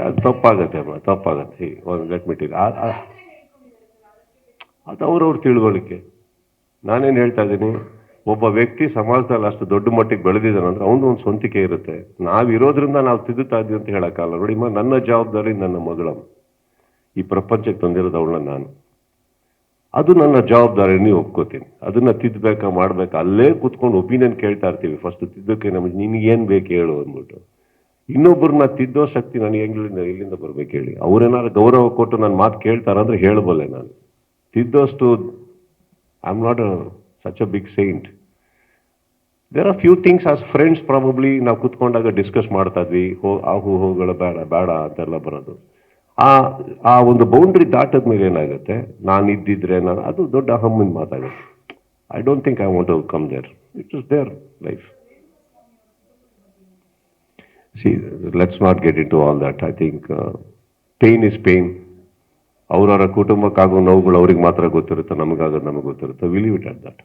ಅದು ತಪ್ಪಾಗತ್ತೆ ಅಮ್ಮ, ತಪ್ಪಾಗತ್ತೆ. ಒಂದು ಲೆಟ್ ಮೀಟಿಂಗ್ ಅದು ಅವ್ರವ್ರ ತಿಳುವಳಿಕೆ. ನಾನೇನು ಹೇಳ್ತಾ ಇದ್ದೀನಿ, ಒಬ್ಬ ವ್ಯಕ್ತಿ ಸಮಾಜದಲ್ಲಿ ಅಷ್ಟು ದೊಡ್ಡ ಮಟ್ಟಿಗೆ ಬೆಳೆದಿದ್ದಾನೆ ಅಂದ್ರೆ ಅವನು ಒಂದು ಸ್ವಂತಿಕೆ ಇರುತ್ತೆ. ನಾವಿರೋದ್ರಿಂದ ನಾವು ತಿದ್ದುತ್ತಾ ಇದ್ದೀವಿ ಅಂತ ಹೇಳೋಕ್ಕಾಗಲ್ಲ. ನೋಡಿ, ಮ- ನನ್ನ ಜವಾಬ್ದಾರಿ ನನ್ನ ಮಗಳಮ್ಮ. ಈ ಪ್ರಪಂಚಕ್ಕೆ ತಂದಿರೋದು ಅವಳನ್ನ ನಾನು. ಅದು ನನ್ನ ಜವಾಬ್ದಾರಿ, ನೀವು ಒಪ್ಕೋತೀನಿ. ಅದನ್ನ ತಿದ್ದಬೇಕಾ ಮಾಡ್ಬೇಕಾ ಅಲ್ಲೇ ಕೂತ್ಕೊಂಡು ಒಪಿನಿಯನ್ ಕೇಳ್ತಾ ಇರ್ತೀವಿ. ಫಸ್ಟ್ ತಿದ್ದಕ್ಕೆ ನಮಗೆ ನಿನಗೇನು ಬೇಕು ಹೇಳು ಅಂದ್ಬಿಟ್ಟು. ಇನ್ನೊಬ್ಬರನ್ನ ತಿದ್ದೋ ಶಕ್ತಿ ನನಗೆ ಹೆಂಗ್ಲಿಂದ ಎಲ್ಲಿಂದ ಬರ್ಬೇಕು ಹೇಳಿ. ಅವ್ರೇನಾದ್ರು ಗೌರವ ಕೊಟ್ಟು ನನ್ನ ಮಾತು ಕೇಳ್ತಾರಂದ್ರೆ ಹೇಳಬಲ್ಲೆ ನಾನು. ತಿದ್ದೋಷ್ಟು I am not such a big saint there are few things as friends probably ನಾವು ಕುತ್ಕೊಂಡಾಗ ಡಿಸ್ಕಸ್ ಮಾಡ್ತಾ ಇದ್ವಿ. ಹೋ ಆಹು ಹೋಗಳ ಬೇಡ ಬೇಡ ಅಂತೆಲ್ಲ ಬರೋದು. ಆ ಆ ಒಂದು ಬೌಂಡ್ರಿ ದಾಟದ ಮೇಲೆ ಏನಾಗುತ್ತೆ? ನಾನು ಇದ್ದಿದ್ರೆ ನಾನು ಅದು ದೊಡ್ಡ ಅಹಮ್ಮಿನ ಮಾತಾಗುತ್ತೆ. I don't think I want to come there it is their life see let's not get into all that I think pain is pain ಅವರವರ ಕುಟುಂಬಕ್ಕಾಗೋ ನೋವುಗಳು ಅವ್ರಿಗೆ ಮಾತ್ರ ಗೊತ್ತಿರುತ್ತೆ ನಮಗಾಗೋದು ನಮಗೆ ಗೊತ್ತಿರುತ್ತೆ? Will it at that